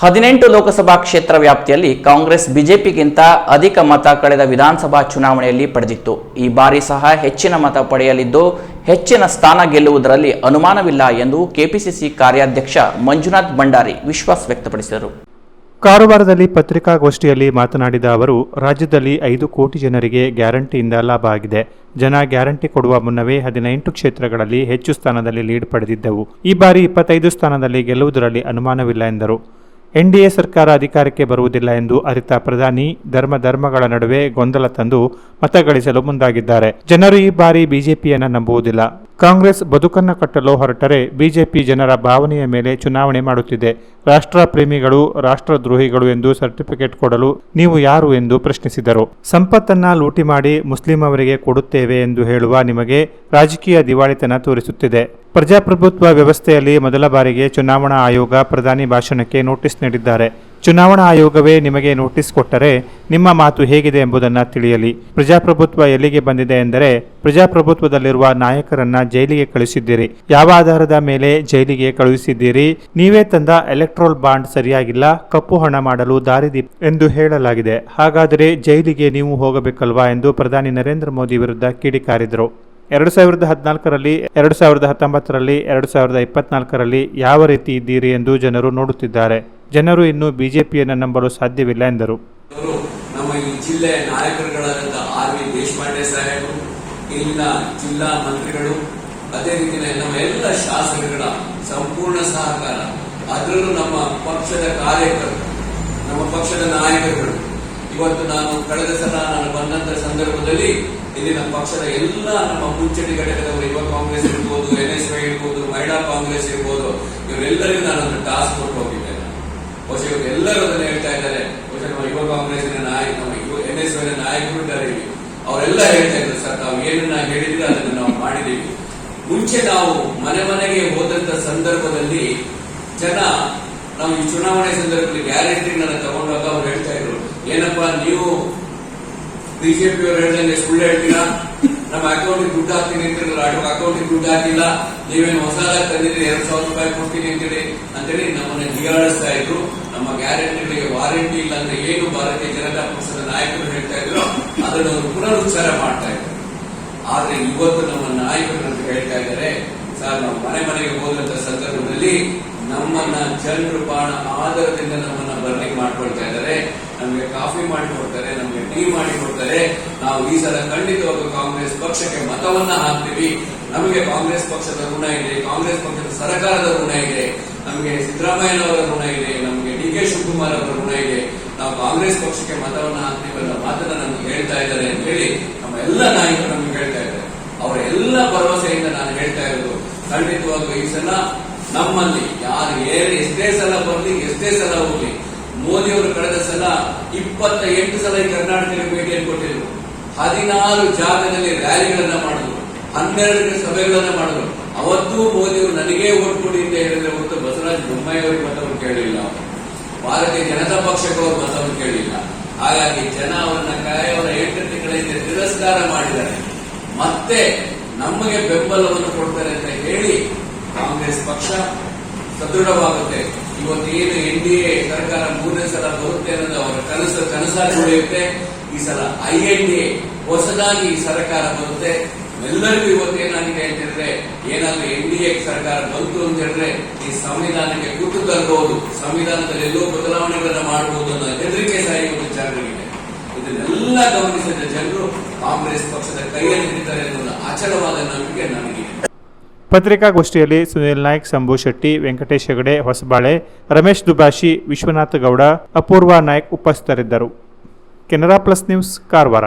ಹದಿನೆಂಟು ಲೋಕಸಭಾ ಕ್ಷೇತ್ರ ವ್ಯಾಪ್ತಿಯಲ್ಲಿ ಕಾಂಗ್ರೆಸ್, ಬಿಜೆಪಿಗಿಂತ ಅಧಿಕ ಮತ ಕಳೆದ ವಿಧಾನಸಭಾ ಚುನಾವಣೆಯಲ್ಲಿ ಪಡೆದಿತ್ತು. ಈ ಬಾರಿ ಸಹ ಹೆಚ್ಚಿನ ಮತ ಪಡೆಯಲಿದ್ದು, ಹೆಚ್ಚಿನ ಸ್ಥಾನ ಗೆಲ್ಲುವುದರಲ್ಲಿ ಅನುಮಾನವಿಲ್ಲ ಎಂದು ಕೆಪಿಸಿಸಿ ಕಾರ್ಯಾಧ್ಯಕ್ಷ ಮಂಜುನಾಥ್ ಭಂಡಾರಿ ವಿಶ್ವಾಸ ವ್ಯಕ್ತಪಡಿಸಿದರು. ಕಾರವಾರದಲ್ಲಿ ಪತ್ರಿಕಾಗೋಷ್ಠಿಯಲ್ಲಿ ಮಾತನಾಡಿದ ಅವರು, ರಾಜ್ಯದಲ್ಲಿ ಐದು ಕೋಟಿ ಜನರಿಗೆ ಗ್ಯಾರಂಟಿಯಿಂದ ಲಾಭ ಆಗಿದೆ. ಜನ ಗ್ಯಾರಂಟಿ ಕೊಡುವ ಮುನ್ನವೇ ಹದಿನೆಂಟು ಕ್ಷೇತ್ರಗಳಲ್ಲಿ ಹೆಚ್ಚು ಸ್ಥಾನದಲ್ಲಿ ಲೀಡ್ ಪಡೆದಿದ್ದವು. ಈ ಬಾರಿ ಇಪ್ಪತ್ತೈದು ಸ್ಥಾನದಲ್ಲಿ ಗೆಲ್ಲುವುದರಲ್ಲಿ ಅನುಮಾನವಿಲ್ಲ ಎಂದರು. ಎನ್ಡಿಎ ಸರ್ಕಾರ ಅಧಿಕಾರಕ್ಕೆ ಬರುವುದಿಲ್ಲ ಎಂದು ಅರಿತ ಪ್ರಧಾನಿ ಧರ್ಮ ಧರ್ಮಗಳ ನಡುವೆ ಗೊಂದಲ ತಂದು ಮತಗಳಿಸಲು ಮುಂದಾಗಿದ್ದಾರೆ. ಜನರು ಈ ಬಾರಿ ಬಿಜೆಪಿಯನ್ನು ನಂಬುವುದಿಲ್ಲ. ಕಾಂಗ್ರೆಸ್ ಬದುಕನ್ನು ಕಟ್ಟಲು ಹೊರಟರೆ ಬಿಜೆಪಿ ಜನರ ಭಾವನೆಯ ಮೇಲೆ ಚುನಾವಣೆ ಮಾಡುತ್ತಿದೆ. ರಾಷ್ಟ್ರ ಪ್ರೇಮಿಗಳು, ರಾಷ್ಟ್ರದ್ರೋಹಿಗಳು ಎಂದು ಸರ್ಟಿಫಿಕೇಟ್ ಕೊಡಲು ನೀವು ಯಾರು ಎಂದು ಪ್ರಶ್ನಿಸಿದರು. ಸಂಪತ್ತನ್ನ ಲೂಟಿ ಮಾಡಿ ಮುಸ್ಲಿಂ ಅವರಿಗೆ ಕೊಡುತ್ತೇವೆ ಎಂದು ಹೇಳುವ ನಿಮಗೆ ರಾಜಕೀಯ ದಿವಾಳಿತನ ತೋರಿಸುತ್ತಿದೆ. ಪ್ರಜಾಪ್ರಭುತ್ವ ವ್ಯವಸ್ಥೆಯಲ್ಲಿ ಮೊದಲ ಬಾರಿಗೆ ಚುನಾವಣಾ ಆಯೋಗ ಪ್ರಧಾನಿ ಭಾಷಣಕ್ಕೆ ನೋಟಿಸ್ ನೀಡಿದ್ದಾರೆ. ಚುನಾವಣಾ ಆಯೋಗವೇ ನಿಮಗೆ ನೋಟಿಸ್ ಕೊಟ್ಟರೆ ನಿಮ್ಮ ಮಾತು ಹೇಗಿದೆ ಎಂಬುದನ್ನು ತಿಳಿಯಲಿ. ಪ್ರಜಾಪ್ರಭುತ್ವ ಎಲ್ಲಿಗೆ ಬಂದಿದೆ ಎಂದರೆ ಪ್ರಜಾಪ್ರಭುತ್ವದಲ್ಲಿರುವ ನಾಯಕರನ್ನ ಜೈಲಿಗೆ ಕಳುಹಿಸಿದ್ದೀರಿ. ಯಾವ ಆಧಾರದ ಮೇಲೆ ಜೈಲಿಗೆ ಕಳುಹಿಸಿದ್ದೀರಿ? ನೀವೇ ತಂದ ಎಲೆಕ್ಟ್ರೋಲ್ ಬಾಂಡ್ ಸರಿಯಾಗಿಲ್ಲ, ಕಪ್ಪು ಹಣ ಮಾಡಲು ದಾರಿದೀಪ ಎಂದು ಹೇಳಲಾಗಿದೆ. ಹಾಗಾದರೆ ಜೈಲಿಗೆ ನೀವು ಹೋಗಬೇಕಲ್ವಾ ಎಂದು ಪ್ರಧಾನಿ ನರೇಂದ್ರ ಮೋದಿ ವಿರುದ್ಧ ಕಿಡಿಕಾರಿದರು ಎರಡು ಸಾವಿರದ ಹದಿನಾಲ್ಕರಲ್ಲಿ, ಎರಡು ಸಾವಿರದ ಹತ್ತೊಂಬತ್ತರಲ್ಲಿ, ಎರಡು ಸಾವಿರದ ಇಪ್ಪತ್ನಾಲ್ಕರಲ್ಲಿ ಯಾವ ರೀತಿ ಇದ್ದೀರಿ ಎಂದು ಜನರು ನೋಡುತ್ತಿದ್ದಾರೆ. ಜನರು ಇನ್ನು ಬಿಜೆಪಿಯನ್ನು ನಂಬಲು ಸಾಧ್ಯವಿಲ್ಲ ಎಂದರು. ನಮ್ಮ ಈ ಜಿಲ್ಲೆಯ ನಾಯಕರುಗಳಾದಂತಹ ಆರ್ ವಿ ದೇಶಪಾಂಡೆ ಸಾಹೇಬರು, ಇಲ್ಲಿನ ಜಿಲ್ಲಾ ಮಂತ್ರಿಗಳು, ಅದೇ ರೀತಿಯಲ್ಲಿ ನಮ್ಮ ಎಲ್ಲ ಶಾಸಕರುಗಳ ಸಂಪೂರ್ಣ ಸಹಕಾರ, ಅದರಲ್ಲೂ ನಮ್ಮ ಪಕ್ಷದ ಕಾರ್ಯಕರ್ತರು, ನಮ್ಮ ಪಕ್ಷದ ನಾಯಕರುಗಳು. ಇವತ್ತು ನಾನು ಕಳೆದ ಸಲ ನಾನು ಬಂದಂತ ಸಂದರ್ಭದಲ್ಲಿ ಇಲ್ಲಿನ ಪಕ್ಷದ ಎಲ್ಲ ನಮ್ಮ ಮುಂಚೂಣಿ ಘಟಕದವರು, ಯುವ ಕಾಂಗ್ರೆಸ್ ಇರ್ಬೋದು ಎನ್ ಎಸ್ ವೈ ಇರ್ಬೋದು, ಮಹಿಳಾ ಕಾಂಗ್ರೆಸ್ ಇರ್ಬೋದು, ಇವರೆಲ್ಲರಿಗೂ ನಾನು ಟಾಸ್ಕ್ ಕೊಟ್ಟು ಬಹುಶಃ ಎಲ್ಲರೂ ಅದನ್ನ ಹೇಳ್ತಾ ಇದ್ದಾರೆ. ಬಹುಶಃ ನಮ್ಮ ಯುವ ಕಾಂಗ್ರೆಸ್ನ ನಾಯಕ, ನಮ್ಮ ಎನ್ ಎಸ್ ವೈನ ನಾಯಕರು ಇದ್ದಾರೆ ಅವರೆಲ್ಲ ಹೇಳ್ತಾ ಇದ್ರು, ಸರ್, ತಾವು ಏನನ್ನ ಹೇಳಿದ್ರೆ ಅದನ್ನು ನಾವು ಮಾಡಿದೀವಿ ಮುಂಚೆ ನಾವು ಮನೆ ಮನೆಗೆ ಹೋದಂತ ಸಂದರ್ಭದಲ್ಲಿ ಜನ ನಾವು ಈ ಚುನಾವಣೆ ಸಂದರ್ಭದಲ್ಲಿ ಗ್ಯಾರಂಟಿ ನನ್ನ ತಗೊಂಡಾಗ ಅವ್ರು ಹೇಳ್ತಾ ಇದ್ರು, ಏನಪ್ಪಾ, ನೀವು ಬಿಜೆಪಿ ಅವರು ಹೇಳ್ದಂಗೆ ಸುಳ್ಳು ಹೇಳ್ತೀರಾ? ನಮ್ಮ ಅಕೌಂಟ್ ದುಡ್ಡು ಹಾಕ್ತೀನಿ ಅಂತ ಅಕೌಂಟ್ ದುಡ್ಡು ಹಾಕಿಲ್ಲ. ನೀವೇನು ಹೊಸ ತಂದಿದ್ರೆ ಎರಡ್ ಸಾವಿರ ರೂಪಾಯಿ ಕೊಡ್ತೀನಿ ಅಂತೇಳಿ ಅಂತೇಳಿ ನಮ್ಮನ್ನ ಹೀಗಾಡಿಸ್ತಾ ಇದ್ರು. ನಮ್ಮ ಗ್ಯಾರಂಟಿಗಳಿಗೆ ವಾರಂಟಿ ಇಲ್ಲ ಅಂದ್ರೆ ಏನು ಭಾರತೀಯ ಜನತಾ ಪಕ್ಷದ ನಾಯಕರು ಹೇಳ್ತಾ ಇದ್ರು, ಅದನ್ನು ಪುನರುಚ್ಚಾರ ಮಾಡ್ತಾ ಇದ್ರು. ಆದ್ರೆ ಇವತ್ತು ನಮ್ಮ ನಾಯಕರು ಅಂತ ಹೇಳ್ತಾ ಇದ್ದಾರೆ, ಸರ್, ನಾವು ಮನೆ ಮನೆಗೆ ಹೋದಂತ ಸಂದರ್ಭದಲ್ಲಿ ನಮ್ಮನ್ನ ಜನರು ಬಾಣ ಆಧಾರದಿಂದ ನಮ್ಮನ್ನ ಬರ್ಲಿಕ್ಕೆ ಮಾಡ್ಕೊಳ್ತಾ ಇದ್ದಾರೆ. ನಮಗೆ ಕಾಫಿ ಮಾಡಿ ಕೊಡ್ತಾರೆ, ನಮಗೆ ಟೀ ಮಾಡಿ ಕೊಡ್ತಾರೆ. ನಾವು ಈ ಸಲ ಖಂಡಿತವಾಗ ಕಾಂಗ್ರೆಸ್ ಪಕ್ಷಕ್ಕೆ ಮತವನ್ನ ಹಾಕ್ತೀವಿ. ನಮಗೆ ಕಾಂಗ್ರೆಸ್ ಪಕ್ಷದ ಋಣ ಇದೆ, ಕಾಂಗ್ರೆಸ್ ಪಕ್ಷದ ಸರ್ಕಾರದ ಋಣ ಇದೆ, ನಮಗೆ ಸಿದ್ದರಾಮಯ್ಯನವರ ಋಣ ಇದೆ, ನಮಗೆ ಡಿ ಕೆ ಶಿವಕುಮಾರ್ ಅವರ ಋಣ ಇದೆ. ನಾವು ಕಾಂಗ್ರೆಸ್ ಪಕ್ಷಕ್ಕೆ ಮತವನ್ನ ಹಾಕ್ತೀವಿ ಅನ್ನೋ ಮಾತನ್ನ ನಮ್ಗೆ ಹೇಳ್ತಾ ಇದ್ದಾರೆ ಅಂತ ಹೇಳಿ ನಮ್ಮ ಎಲ್ಲ ನಾಯಕರು ನಮ್ಗೆ ಹೇಳ್ತಾ ಇದ್ದಾರೆ. ಅವರ ಎಲ್ಲ ಭರವಸೆಯಿಂದ ನಾನು ಹೇಳ್ತಾ ಇರೋದು ಖಂಡಿತವಾಗ ಈ ಸಲ ನಮ್ಮಲ್ಲಿ ಯಾರು ಏನೇ ಎಷ್ಟೇ ಸಲ ಬರ್ಲಿ, ಎಷ್ಟೇ ಸಲ ಹೋಗ್ಲಿ ಮೋದಿ ಅವರು ಕಳೆದ ಸಲ ಇಪ್ಪತ್ತ ಎಂಟು ಸಲ ಈ ಕರ್ನಾಟಕಕ್ಕೆ ಭೇಟಿಯನ್ನು ಕೊಟ್ಟಿದ್ರು. ಹದಿನಾರು ಜಾಗದಲ್ಲಿ ರ್ಯಾಲಿಗಳನ್ನ ಮಾಡಿದ್ರು. ಹನ್ನೆರಡು ಸಭೆಗಳನ್ನ ಮಾಡಿದ್ರು. ಅವತ್ತೂ ಮೋದಿ ಅವರು ನನಗೇ ಓಟ್ ಕೊಡಿ ಅಂತ ಹೇಳಿದ್ರೆ ಹೊರತು ಬಸವರಾಜ ಬೊಮ್ಮಾಯಿ ಅವರಿಗೆ ಮತವನ್ನು ಕೇಳಿಲ್ಲ. ಭಾರತೀಯ ಜನತಾ ಪಕ್ಷಕ್ಕೆ ಅವರು ಮತವನ್ನು ಕೇಳಿಲ್ಲ. ಹಾಗಾಗಿ ಜನ ಅವರನ್ನ ಕಾಯವರ ಎಂಟು ತಿಂಗಳಿಂದ ತಿರಸ್ಕಾರ ಮಾಡಿದ್ದಾರೆ. ಮತ್ತೆ ನಮಗೆ ಬೆಂಬಲವನ್ನು ಕೊಡ್ತಾರೆ ಅಂತ ಹೇಳಿ ಕಾಂಗ್ರೆಸ್ ಪಕ್ಷ ಸದೃಢವಾಗುತ್ತೆ. ಇವತ್ತು ಏನು ಎನ್ ಡಿ ಎ ಸರ್ಕಾರ ಮೂರನೇ ಸಲ ಬರುತ್ತೆ ಅನ್ನೋದು ಅವರ ಕನಸು, ಕನಸಾಗಿ ಉಳಿಯುತ್ತೆ. ಈ ಸಲ ಐ ಎನ್ ಡಿ ಎ ಹೊಸದಾಗಿ ಸರ್ಕಾರ ಬರುತ್ತೆ. ಎಲ್ಲರಿಗೂ ಇವತ್ತು ಏನಾಗಿದೆ ಅಂತ ಹೇಳಿದ್ರೆ, ಏನಾದ್ರೂ ಎನ್ ಡಿ ಎ ಸರ್ಕಾರ ಬಂತು ಅಂತ ಹೇಳಿದ್ರೆ, ಈ ಸಂವಿಧಾನಕ್ಕೆ ಕುತ್ತು ತರಬಹುದು ಸಂವಿಧಾನದಲ್ಲಿ ಎಲ್ಲೋ ಬದಲಾವಣೆಗಳನ್ನ ಮಾಡಬಹುದು ಅನ್ನೋ ಹೆದರಿಕೆ ಸಹ ಇವತ್ತು ಜನರಿಗಿದೆ ಇದನ್ನೆಲ್ಲ ಗಮನಿಸಿದ ಜನರು ಕಾಂಗ್ರೆಸ್ ಪಕ್ಷದ ಕೈಯಲ್ಲಿ ಹಿಡಿತಾರೆ ಅನ್ನೋ ಅಚಲವಾದ ನಂಬಿಕೆ ನನಗಿದೆ. ಪತ್ರಿಕಾಗೋಷ್ಠಿಯಲ್ಲಿ ಸುನಿಲ್ ನಾಯ್ಕ್, ಸಂಭು ಶೆಟ್ಟಿ, ವೆಂಕಟೇಶ್ ಹೆಗಡೆ, ಹೊಸಬಾಳೆ, ರಮೇಶ್ ದುಬಾಶಿ, ವಿಶ್ವನಾಥ ಗೌಡ, ಅಪೂರ್ವ ನಾಯ್ಕ್ ಉಪಸ್ಥಿತರಿದ್ದರು. Canara plus news, Karwar.